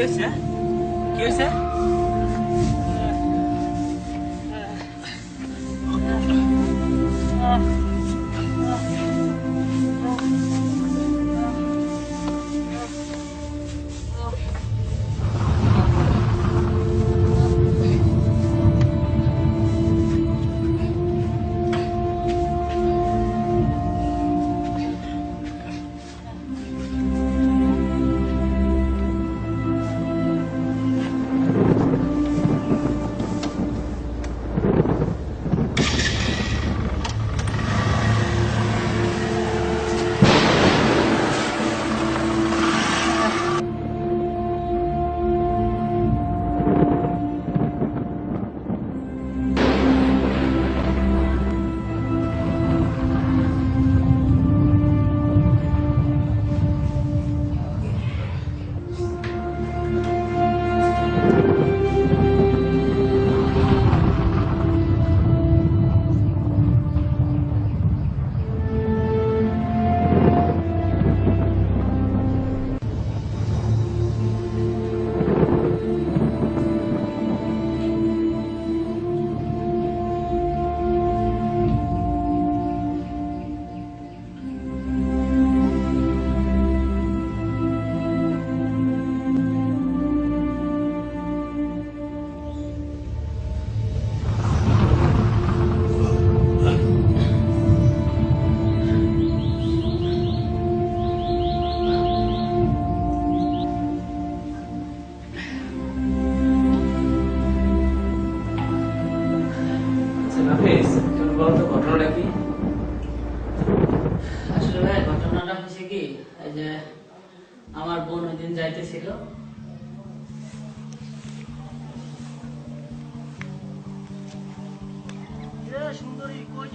হয়েছে কি হয়েছে আচ্ছা,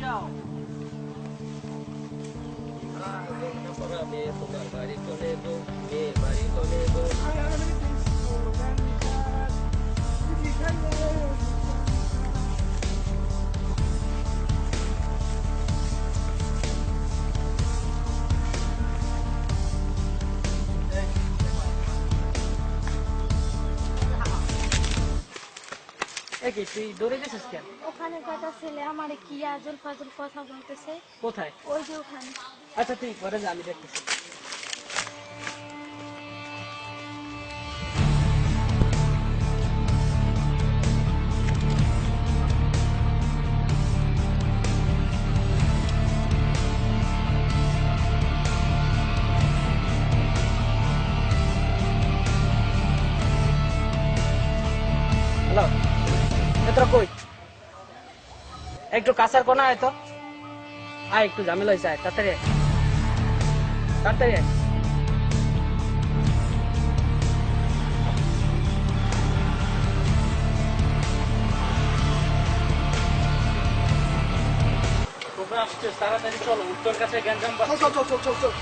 chão. Ah, meu pagamento, meu marido, é meu marido, é meu marido. কি তুই দৌড়ে গেছিস কেন? ওখানে ছেলে আমার কি আজল ফাজল কথা বলতেছে? কোথায়? ওই যে ওখানে। আচ্ছা তুই ঘরে যা আমি দেখতেছি। একটু কাঁচার কোনা আয় তো আয় একটু ঝামেলা হয়েছে আয় তাড়াতাড়ি। তাড়াতাড়ি আয়। তোমরা আসছো তাড়াতাড়ি চলো উত্তর কাছে গ্যাঞ্জাম চল চল চল চল চল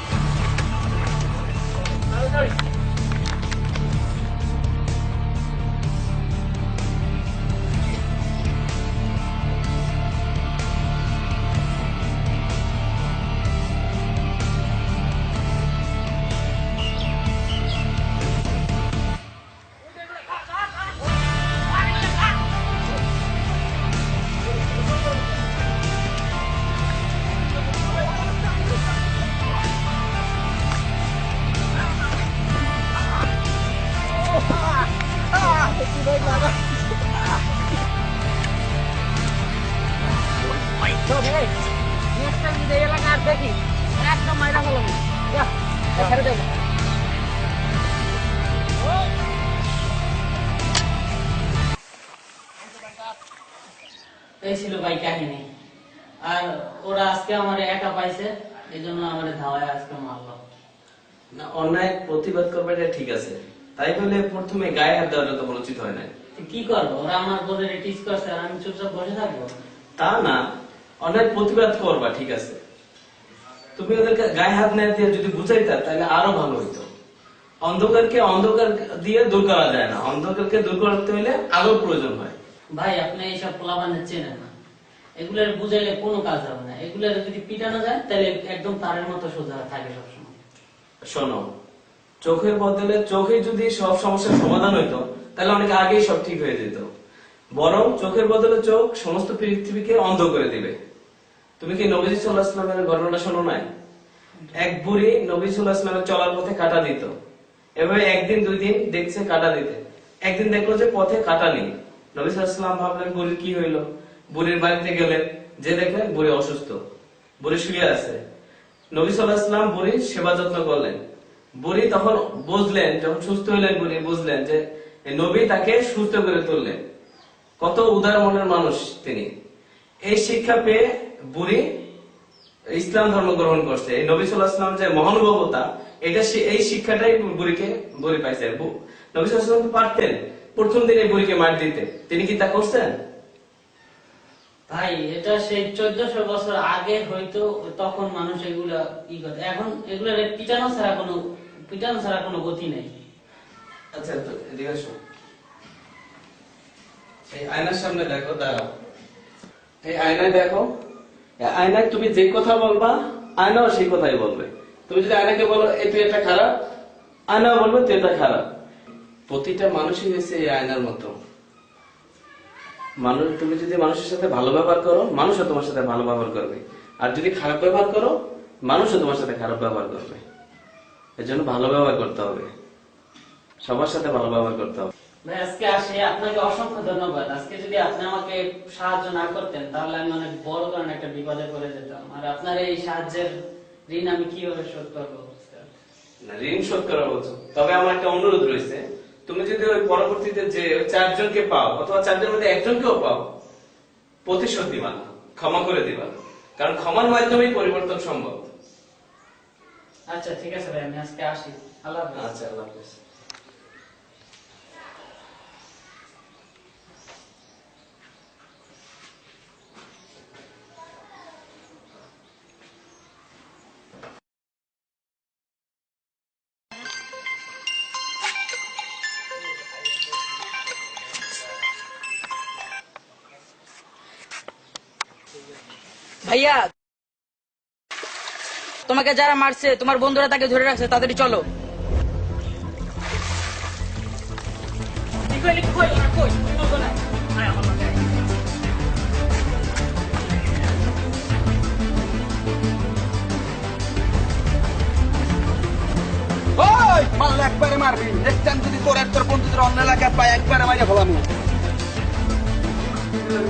দেখি একদম মাইরা ফেলাম যা এই ছিল ভাই কাহিনী। আর ওরা আজকে আমার একা পাইছে এই জন্য আমার ধাওয়ায় আজকে মারলো। না, অন্যায় প্রতিবাদ করবে এটা ঠিক আছে। তাই বলে প্রথমে গায়ে হাত দেওয়াটা তো উচিত হয় না কি করব? ওরা আমার বোনের টিচ করছে আর আমি চুপচাপ বসে থাকব? তা না অন্যায় প্রতিবাদ করবা ঠিক আছে? তুমি ওদেরকে গায়ে হাত না দিয়ে যদি বুঝাইতা তাহলে আরও ভালো হইতো। অন্ধকারকে অন্ধকার দিয়ে দূর করা যায় না। অন্ধকারকে দূর করতে হলে আলোর প্রয়োজন হয়। ভাই আপনি এইসব পোলাবানের চেনেন না। এগুলার বুঝাইলে কোনো কাজ হবে না। এগুলার যদি পিটানো যায় তাহলে একদম তারের মতো সোজা থাকে সবসময়। শোনো চোখের বদলে চোখে যদি সব সমস্যার সমাধান হইতো তাহলে অনেক আগেই সব ঠিক হয়ে যেত। বরং চোখের বদলে চোখ সমস্ত পৃথিবীকে অন্ধ করে দিবে। তুমি কি নবীজি সাল্লাহ ঘটনা শোনো নাই? এক বুড়ি নবী সাল্লাহ চলার পথে কাটা দিত। এভাবে একদিন দুই দিন দেখছে কাটা দিতে। একদিন দেখল যে পথে কাটা নেই। নবী সাল্লাহ ইসলাম ভাবলেন বুড়ির কি হইল? বুড়ির বাড়িতে গেলেন, যে দেখলেন বুড়ি অসুস্থ। বুড়ি শুয়ে আছে। নবী সাল্লাহ ইসলাম বুড়ির সেবা যত্ন করলেন। বুড়ি তখন বুঝলেন, যখন সুস্থ হইলেন বুড়ি, বুঝলেন যে নবী তাকে সুস্থ করে তুললেন। কত উদার মনের মানুষ তিনি। এই শিক্ষা পেয়ে বুড়ি ইসলাম ধর্ম গ্রহণ করছে। এই নবী সাল্লাহ ইসলাম যে মহানুভবতা এটা এই শিক্ষাটাই বুড়িকে বুড়ি পাইছে। নবী তো পারতেন। প্রথম দিনে বুড়িকে মার দিতে। তিনি কি তা করছেন? ভাই এটা সেই চোদ্দশো বছর আগে হয়তো তখন মানুষ এগুলা ই করতে এখন এগুলা পিটানো ছাড়া কোনো পিটানো ছাড়া কোনো গতি নেই। আচ্ছা তো এই আয়নার সামনে দেখো দাঁড়াও। এই আয়নায় দেখো। আয়নায় তুমি যে কথা বলবা, আয়নাও সেই কথাই বলবে। তুমি যদি আয়নাকে বলো এই তুই এটা খারাপ? আয়নাও বলবে, তুই এটা খারাপ। প্রতিটা মানুষই হয়েছে এই আয়নার মতো। মানুষ, তুমি যদি মানুষের সাথে ভালো ব্যবহার করো, মানুষও তোমার সাথে ভালো ব্যবহার করবে। আর যদি খারাপ ব্যবহার করো, মানুষও তোমার সাথে খারাপ ব্যবহার করবে। এর জন্য ভালো ব্যবহার করতে হবে। সবার সাথে ভালো ব্যবহার করতে হবে। ভাই আজকে আসে আপনাকে অসংখ্য ধন্যবাদ। আজকে যদি আপনি আমাকে সাহায্য না করতেন তাহলে আমি অনেক বড় কারণে একটা বিপদে পড়ে যেতাম। আর আপনার এই সাহায্যের ঋণ আমি কীভাবে শোধ করব ঋণ শোধ করা বলছো। তবে আমার একটা অনুরোধ রয়েছে তুমি যদি ওই পরবর্তীতে যে চারজনকে পাও অথবা চারজনের মধ্যে একজনকেও পাও প্রতিশোধ দিবা না ক্ষমা করে দিবা কারণ ক্ষমার মাধ্যমেই পরিবর্তন সম্ভব। আচ্ছা ঠিক আছে ভাই আমি আজকে আসি। আল্লাহ হাফেজ। আচ্ছা আল্লাহ হাফেজ। ভাইয়া তোমাকে যারা মারছে তোমার বন্ধুরা তাকে ধরে রাখছে তাড়াতাড়ি চলো। একবারে মারবি। টাইম যদি তোর এক তোর বন্ধুদের অন্য এলাকায় পাই একবারে মাইরে ফেলামু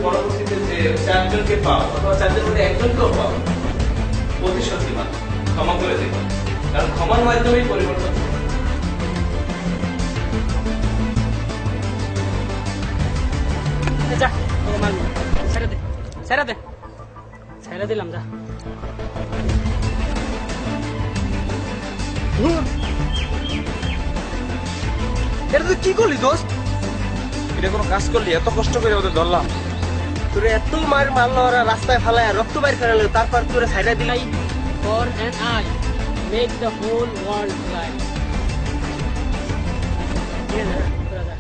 পরবর্তীতে যে চারজনকে পাও অথবা চারজনের মধ্যে একজনকেও পাও প্রতিশোধ দিবা ক্ষমা করে দিবা। কারণ ক্ষমার মাধ্যমেই পরিবর্তন যা তোকে মারবো না। ছেড়ে দে ছেড়ে দে ছেড়ে দিলাম যা। এটা তুই কি করলি দোস্ত? এটা কোনো কাজ করলি এত কষ্ট করে ওদের ধরলাম। তোরে এত মার মারলো ওরা রাস্তায় ফালায় রক্ত বাইর করে এলো, তারপর তোরে সাইডে দিলাই for an eye make the whole world blind ঠিক আছে তোরা যা।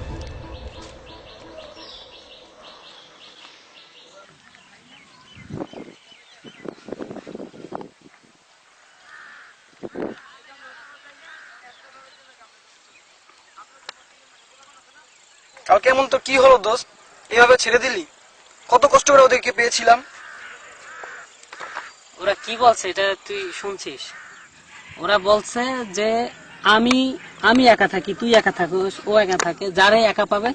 কালকে এমন তো কি হলো দোস্ত? এভাবে ছেড়ে দিলি? কত কষ্ট করে ওদেরকে পেয়েছিলাম। ওরা কি বলছে এটা তুই শুনছিস? ওরা বলছে যে আমি আমি একা থাকি, তুই একা থাকিস, ও একা থাকে যারাই একা পাবে,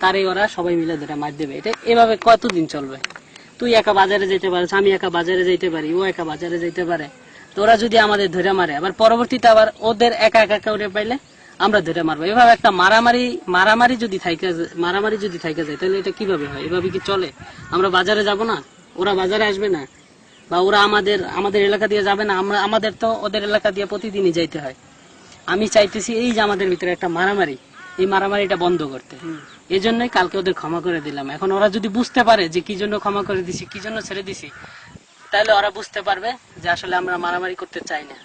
তারই ওরা সবাই মিলে ধরে মার দেবে। এটা এভাবে কতদিন চলবে? তুই একা বাজারে যেতে পারিস, আমি একা বাজারে যেতে পারি, ও একা বাজারে যেতে পারে। তো ওরা যদি আমাদের ধরে মারে, আবার পরবর্তীতে আবার ওদের একা একা করে পাইলে আমরা ধরে মারবো। এভাবে একটা মারামারি মারামারি যদি মারামারি যদি থাইকে যায়, তাহলে এটা কীভাবে হয়? এভাবে কি চলে? আমরা বাজারে যাব না? ওরা বাজারে আসবে না? বা ওরা আমাদের আমাদের এলাকা দিয়ে যাবে না? আমরা, আমাদের তো ওদের এলাকা দিয়ে প্রতিদিনই যাইতে হয়। আমি চাইতেছি এই যে আমাদের ভিতরে একটা মারামারি, এই মারামারিটা বন্ধ করতে। এই জন্যই কালকে ওদের ক্ষমা করে দিলাম। এখন ওরা যদি বুঝতে পারে যে কি জন্য ক্ষমা করে দিছি, কি জন্য ছেড়ে দিছি, তাহলে ওরা বুঝতে পারবে যে আসলে আমরা মারামারি করতে চাই না।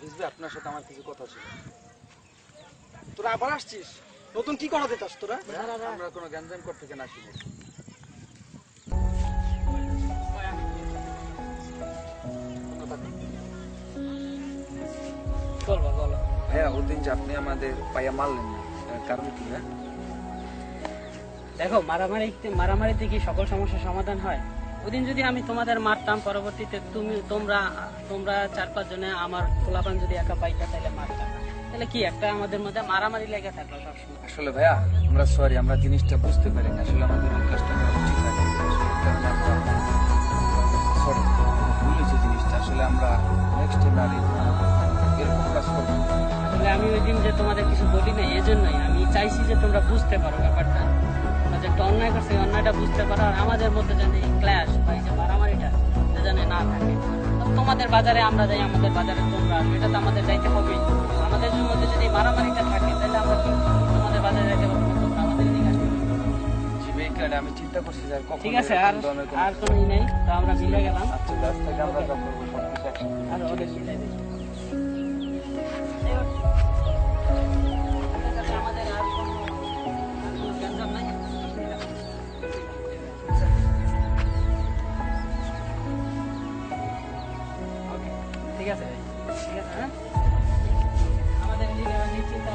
আপনার সাথে আমার কিছু কথা ছিল। তোরা আবার আসছিস? নতুন কি করাতে চাস তোরা? আমরা কোনো গ্যাঞ্জাম করতে কেন বলব ভাইয়া ওদিন যে আপনি আমাদের পাইয়া মারলেন না কারণ কি হ্যাঁ? দেখো মারামারি মারামারিতে কি সকল সমস্যার সমাধান হয়? ওদিন যদি আমি তোমাদের মারতাম পরবর্তীতে তুমি তোমরা তোমরা চার পাঁচ জনে আমার খোলাপান যদি একা পাইতা তাহলে মারতাম। তাহলে কি একটা আমাদের মধ্যে মারামারি লেগে থাকল সবসময়। আসলে ভাইয়া আমরা সরি আমরা জিনিসটা বুঝতে পারি না। আসলে আমাদের কাজটা সরি জিনিসটা। আসলে আমরা নেক্সট টাইম আর এরকম কাজ করব আসলে আমি ওই দিন যে তোমাদের কিছু বলি না এজন্যই আমি চাইছি যে তোমরা বুঝতে পারো ব্যাপারটা। যে একটা অন্যায় করছে অন্যায়টা বুঝতে পারো আর আমাদের মধ্যে যেন এই ক্ল্যাশ বা এই যে মারামারিটা এটা যেন না থাকে। তোমাদের বাজারে আমরা যাই আমাদের বাজারে তোমরা এটা তো আমাদের যাইতে হবেই আমাদের মধ্যে যদি মারামারিটা থাকে তাহলে আমরা তোমাদের বাজারে যাইতে পারব? তোমরা আমাদের আসবে আমি চিন্তা করছি কখনো ঠিক আছে আর আর কোনো ই নেই তো আমরা মিলে গেলাম। আচ্ছা, থেকে আমরা সব কিছু একসাথে। ঠিক আছে? ঠিক আছে হ্যাঁ? আমাদের নিজের চিন্তা